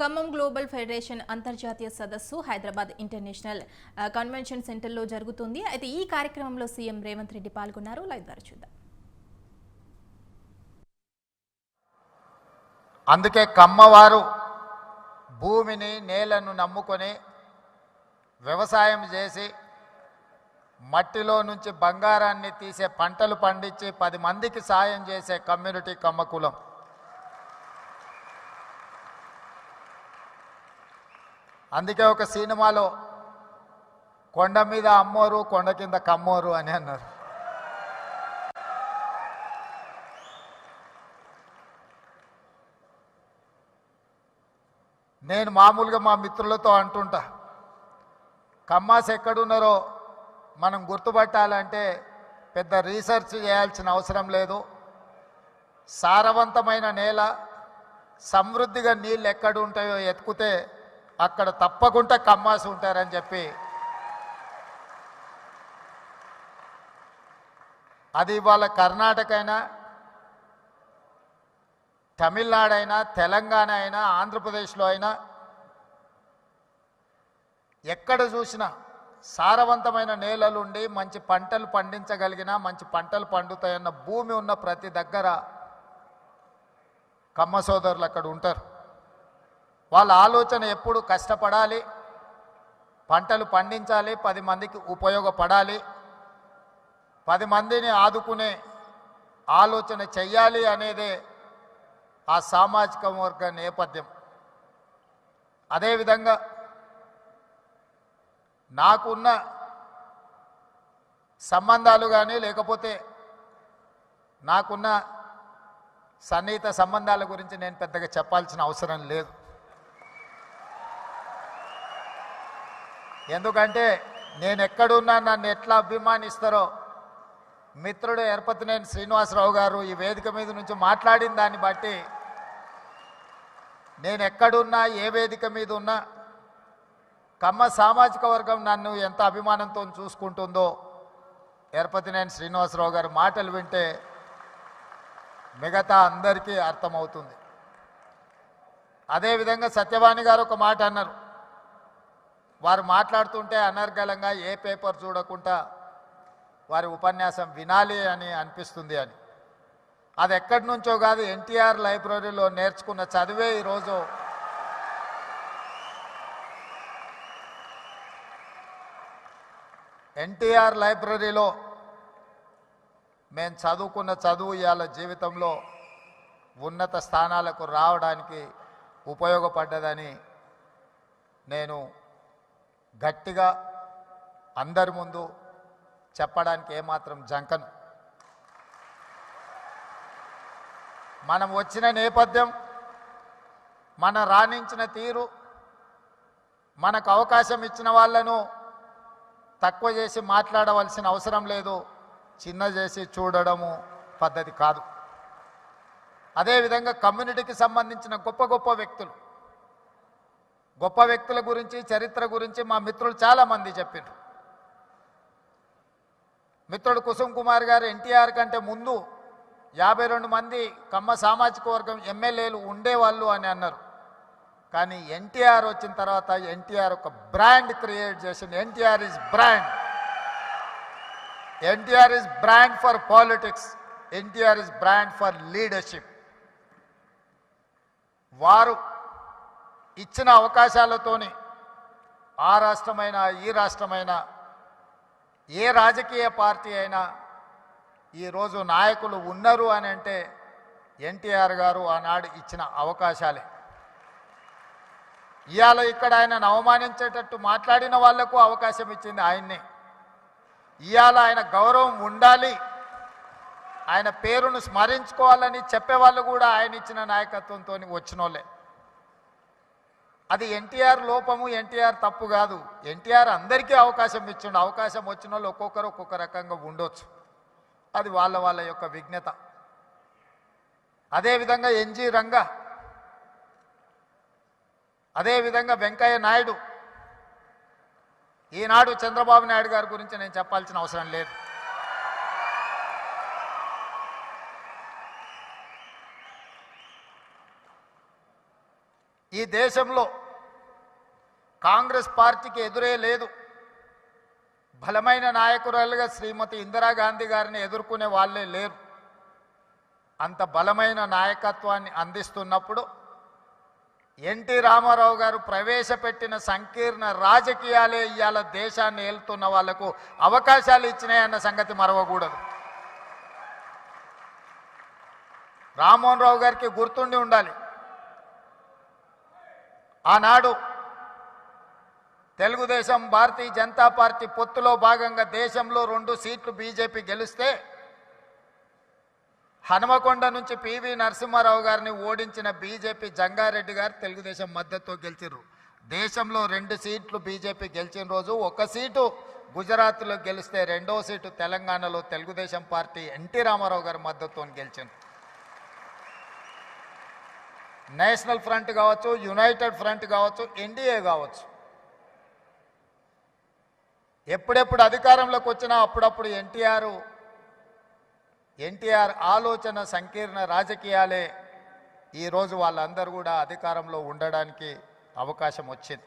Khammam global federation అంతర్జాతీయ సదస్సు Hyderabad international convention సెంటర్లో జరుగుతుంది. అయితే ఈ కార్యక్రమంలో సీఎం రేవంత్ రెడ్డి పాల్గొన్నారు. లైవ్ ద్వారా చూద్దాం. అందుకే కమ్మవారు భూమిని నేలను నమ్ముకొని వ్యవసాయం చేసి మట్టిలో నుంచి బంగారాన్ని తీసే పంటలు పండించి పది మందికి సాయం చేసే కమ్యూనిటీ కమ్మకులం. అందుకే ఒక సినిమాలో కొండ మీద అమ్మోరు కొండ కింద కమ్మోరు అని అన్నారు. నేను మామూలుగా మా మిత్రులతో అంటుంటా కమ్మాస్ ఎక్కడున్నారో మనం గుర్తుపట్టాలంటే పెద్ద రీసెర్చ్ చేయాల్సిన అవసరం లేదు. సారవంతమైన నేల సమృద్ధిగా నీళ్ళు ఎక్కడ ఉంటాయో ఎత్తుకుతే అక్కడ తప్పకుండా కమ్మాసి ఉంటారని చెప్పి. అది ఇవాళ కర్ణాటక అయినా తమిళనాడు అయినా తెలంగాణ అయినా ఆంధ్రప్రదేశ్లో అయినా ఎక్కడ చూసినా సారవంతమైన నేలలు ఉండి మంచి పంటలు పండించగలిగినా మంచి పంటలు పండుతాయన్న భూమి ఉన్న ప్రతి దగ్గర కమ్మ సోదరులు అక్కడ ఉంటారు. వాళ్ళ ఆలోచన ఎప్పుడు కష్టపడాలి? పంటలు పండించాలి పది మందికి ఉపయోగపడాలి. పది మందిని ఆదుకునే ఆలోచన చెయ్యాలి అనేదే ఆ సామాజిక వర్గ నేపథ్యం. అదేవిధంగా నాకున్న సంబంధాలు కానీ లేకపోతే నాకున్న సన్నిహిత సంబంధాల గురించి నేను పెద్దగా చెప్పాల్సిన అవసరం లేదు. ఎందుకంటే నేను ఎక్కడున్నా నన్ను ఎట్లా అభిమానిస్తారో. మిత్రుడు ఎరపతినేని శ్రీనివాసరావు గారు ఈ వేదిక మీద నుంచి మాట్లాడిన దాన్ని బట్టి నేను ఎక్కడున్నా ఏ వేదిక మీద ఉన్నా కమ్మ సామాజిక వర్గం నన్ను ఎంత అభిమానంతో చూసుకుంటుందో ఎరపతినేని శ్రీనివాసరావు గారి మాటలు వింటే మిగతా అందరికీ అర్థమవుతుంది. అదేవిధంగా సత్యవాణి గారు ఒక మాట అన్నారు. వారు మాట్లాడుతుంటే అనర్గళంగా ఏ పేపర్ చూడకుండా వారి ఉపన్యాసం వినాలి అని అనిపిస్తుంది అని. అది ఎక్కడి నుంచో కాదు ఎన్టీఆర్ లైబ్రరీలో నేర్చుకున్న చదివే ఈరోజు. ఎన్టీఆర్ లైబ్రరీలో మేము చదువుకున్న చదువు ఇవాళ జీవితంలో ఉన్నత స్థానాలకు రావడానికి ఉపయోగపడ్డదని నేను గట్టిగా అందరి ముందు చెప్పడానికి ఏమాత్రం జంకను. మనం వచ్చిన నేపథ్యం మన రాణించిన తీరు మనకు అవకాశం ఇచ్చిన వాళ్ళను తక్కువ చేసి మాట్లాడవలసిన అవసరం లేదు చిన్న చేసి చూడడము పద్ధతి కాదు. అదేవిధంగా కమ్యూనిటీకి సంబంధించిన గొప్ప గొప్ప వ్యక్తులు గొప్ప వ్యక్తుల గురించి చరిత్ర గురించి మా మిత్రులు చాలామంది చెప్పారు మిత్రుడు కుసుమ్ కుమార్ గారు ఎన్టీఆర్ కంటే ముందు యాభై రెండు మంది కమ్మ సామాజిక వర్గం ఎమ్మెల్యేలు ఉండేవాళ్ళు అని అన్నారు. కానీ ఎన్టీఆర్ వచ్చిన తర్వాత ఎన్టీఆర్ ఒక బ్రాండ్ క్రియేట్ చేసింది NTR is brand. NTR is brand for politics. NTR is brand for leadership. వారు ఇచ్చిన అవకాశాలతోని ఆ రాష్ట్రమైనా ఈ రాష్ట్రమైనా ఏ రాజకీయ పార్టీ అయినా ఈరోజు నాయకులు ఉన్నారు అని అంటే ఎన్టీఆర్ గారు ఆనాడు ఇచ్చిన అవకాశాలే. ఇవాళ ఇక్కడ ఆయనను అవమానించేటట్టు మాట్లాడిన వాళ్ళకు అవకాశం ఇచ్చింది ఆయన్ని. ఇవాళ ఆయన గౌరవం ఉండాలి. ఆయన పేరును స్మరించుకోవాలని చెప్పేవాళ్ళు కూడా ఆయన ఇచ్చిన నాయకత్వంతో వచ్చినోళ్ళే. అది ఎన్టీఆర్ లోపము ఎన్టీఆర్ తప్పు కాదు. ఎన్టీఆర్ అందరికీ అవకాశం ఇచ్చిండు. అవకాశం వచ్చిన వాళ్ళు ఒక్కొక్కరు ఒక్కొక్క రకంగా ఉండొచ్చు. అది వాళ్ళ వాళ్ళ యొక్క విజ్ఞత. అదేవిధంగా ఎన్జి రంగా అదేవిధంగా వెంకయ్య నాయుడు. ఈనాడు చంద్రబాబు నాయుడు గారి గురించి నేను చెప్పాల్సిన అవసరం లేదు. ఈ దేశంలో కాంగ్రెస్ పార్టీకి ఎదురే లేదు. బలమైన నాయకురాలుగా శ్రీమతి ఇందిరాగాంధీ గారిని ఎదుర్కొనే వాళ్ళే లేరు. అంత బలమైన నాయకత్వాన్ని అందిస్తున్నప్పుడు ఎన్టీ రామారావు గారు ప్రవేశపెట్టిన సంకీర్ణ రాజకీయాలే ఇవాళ దేశాన్ని ఏలుతున్న వాళ్ళకు అవకాశాలు ఇచ్చినాయన్న సంగతి మరవకూడదు. రామ్మోహన్ రావు గారికి గుర్తుండి ఉండాలి. ఆనాడు తెలుగుదేశం భారతీయ జనతా పార్టీ పొత్తులో భాగంగా దేశంలో రెండు సీట్లు బీజేపీ గెలిస్తే హనుమకొండ నుంచి పివి నరసింహారావు గారిని ఓడించిన బీజేపీ జంగారెడ్డి గారు తెలుగుదేశం మద్దతు గెలిచిర్రు. దేశంలో రెండు సీట్లు బీజేపీ గెలిచిన రోజు ఒక సీటు గుజరాత్లో గెలిస్తే రెండో సీటు తెలంగాణలో తెలుగుదేశం పార్టీ ఎన్టీ రామారావు గారి మద్దతుతో గెలిచింది. నేషనల్ ఫ్రంట్ కావచ్చు యునైటెడ్ ఫ్రంట్ కావచ్చు ఎన్డీఏ కావచ్చు. ఎప్పుడెప్పుడు అధికారంలోకి వచ్చినా అప్పుడప్పుడు ఎన్టీఆర్ ఎన్టీఆర్ ఆలోచన సంకీర్ణ రాజకీయాలే. ఈరోజు వాళ్ళందరూ కూడా అధికారంలో ఉండడానికి అవకాశం వచ్చింది.